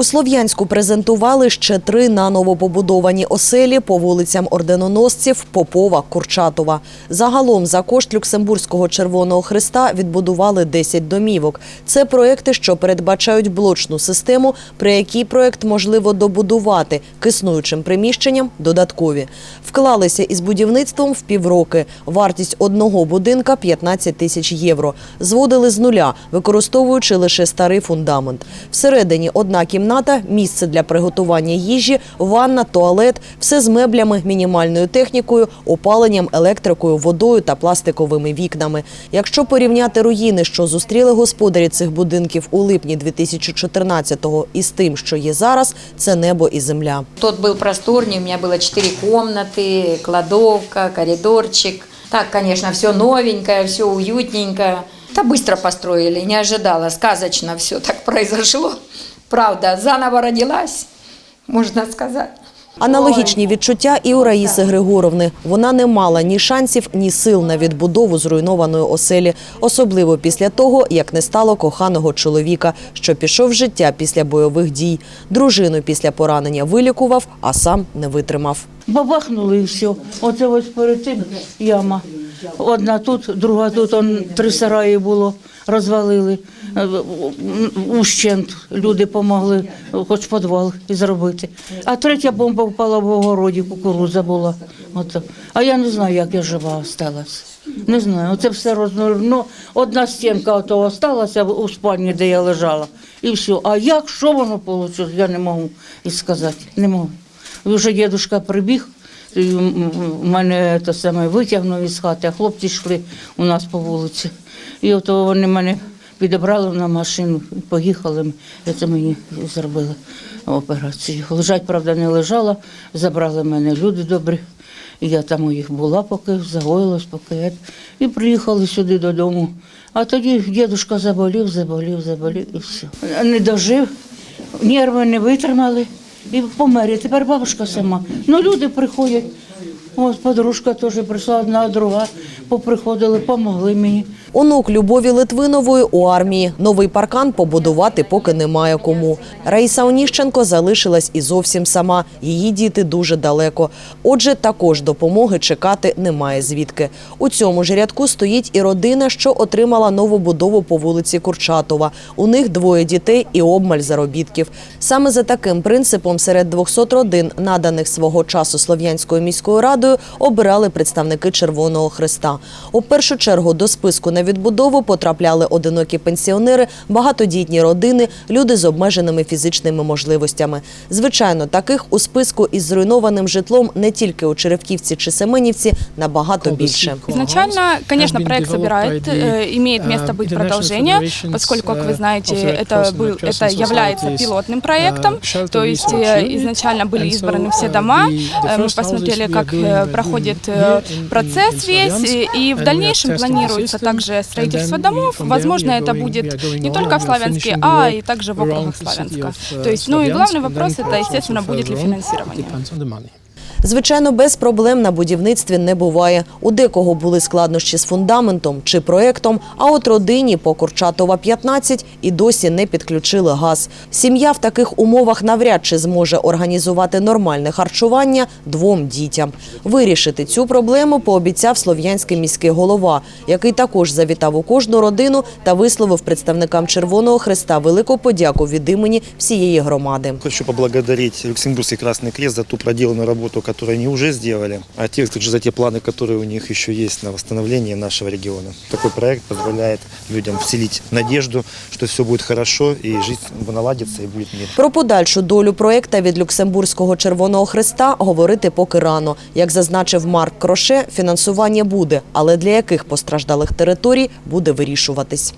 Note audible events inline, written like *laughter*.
У Слов'янську презентували ще три наново побудовані оселі по вулицям орденоносців Попова, Курчатова. Загалом за кошт Люксембурзького Червоного Христа відбудували 10 домівок. Це проекти, що передбачають блочну систему, при якій проект можливо добудувати к існуючим приміщенням додаткові. Вклалися із будівництвом в півроки. Вартість одного будинка 15 тисяч євро. Зводили з нуля, використовуючи лише старий фундамент. Всередині одна кімната, місце для приготування їжі, ванна, туалет, все з меблями, мінімальною технікою, опаленням, електрикою, водою та пластиковими вікнами. Якщо порівняти руїни, що зустріли господарі цих будинків у липні 2014-го із тим, що є зараз, це небо і земля. Тот был просторнее, у меня было четыре комнаты, кладовка, коридорчик. Так, конечно, все новенькое, все уютненько. Да быстро построили, не ожидала, сказочно все так произошло. *laughs* Правда, заново родилась, можно сказать. Аналогічні відчуття і у Раїси Григоровни. Вона не мала ні шансів, ні сил на відбудову зруйнованої оселі, особливо після того, як не стало коханого чоловіка, що пішов з життя після бойових дій. Дружину після поранення вилікував, а сам не витримав. Бабахнули і все. Оце ось перед цим яма. Одна тут, друга тут, он три сараї було, розвалили. Е, Ущент люди допомогли, хоч підвал і зробити. А третя бомба впала в огороді, кукурудза була. Ото. А я не знаю, як я жива осталась. Не знаю, оце все розно. Ну, одна стінка ото осталася у спальні, де я лежала. І все. А як, що воно вийшло, я не можу і сказати. Не можу. Вже дідусь прибіг, мене те саме витягнув із хати, а хлопці йшли у нас по вулиці. І от вони мене підібрали на машину, поїхали. І це мені зробили операцію. Лежать, правда, не лежала, забрали мене люди добрі. Я там у їх була, поки загоїлась, поки і приїхали сюди додому. А тоді дідусь заболів, заболів, заболів і все. Не дожив, нерви не витримали і помер. І тепер бабушка сама. Ну, люди приходять. Ось подружка теж прийшла, одна, друга, поприходили, помогли мені. Онук Любові Литвинової у армії. Новий паркан побудувати поки немає кому. Раїса Оніщенко залишилась і зовсім сама. Її діти дуже далеко. Отже, також допомоги чекати немає звідки. У цьому ж рядку стоїть і родина, що отримала нову будову по вулиці Курчатова. У них двоє дітей і обмаль заробітків. Саме за таким принципом серед 200 родин, наданих свого часу Слов'янською міською радою, обирали представники Червоного Христа. У першу чергу до списку на відбудову потрапляли одинокі пенсіонери, багатодітні родини, люди з обмеженими фізичними можливостями. Звичайно, таких у списку із зруйнованим житлом не тільки у Черевківці чи Семенівці набагато більше. Изначально, конечно, проект собирает, э, имеет место быть продолжение, поскольку, как вы знаете, это, был, это является пилотным проектом, то есть э, изначально были избраны все дома, э, мы посмотрели, как э, проходит э, процесс весь, и- и в дальнейшем планируется также строительство домов, возможно, это будет не только в Славянске, а и также в округах Славянска. То есть, ну и главный вопрос, это, естественно, будет ли финансирование. Звичайно, без проблем на будівництві не буває. У декого були складнощі з фундаментом чи проектом, а от родині по Курчатова 15 і досі не підключили газ. Сім'я в таких умовах навряд чи зможе організувати нормальне харчування двом дітям. Вирішити цю проблему пообіцяв слов'янський міський голова, який також завітав у кожну родину та висловив представникам Червоного Христа велику подяку від імені всієї громади. Хочу поблагодарить Люксембургский Красный Крест за ту проделанную работу, которую они уже сделали, а также за те планы, которые у них еще есть на восстановление нашего региона. Такой проект позволяет людям вселить надежду, что все будет хорошо и жизнь наладится и будет мир. Про подальшу долю проекта від Люксембурзького Червоного Христа говорити поки рано. Як зазначив Марк Кроше, фінансування буде, але для яких постраждалих територій буде вирішуватись.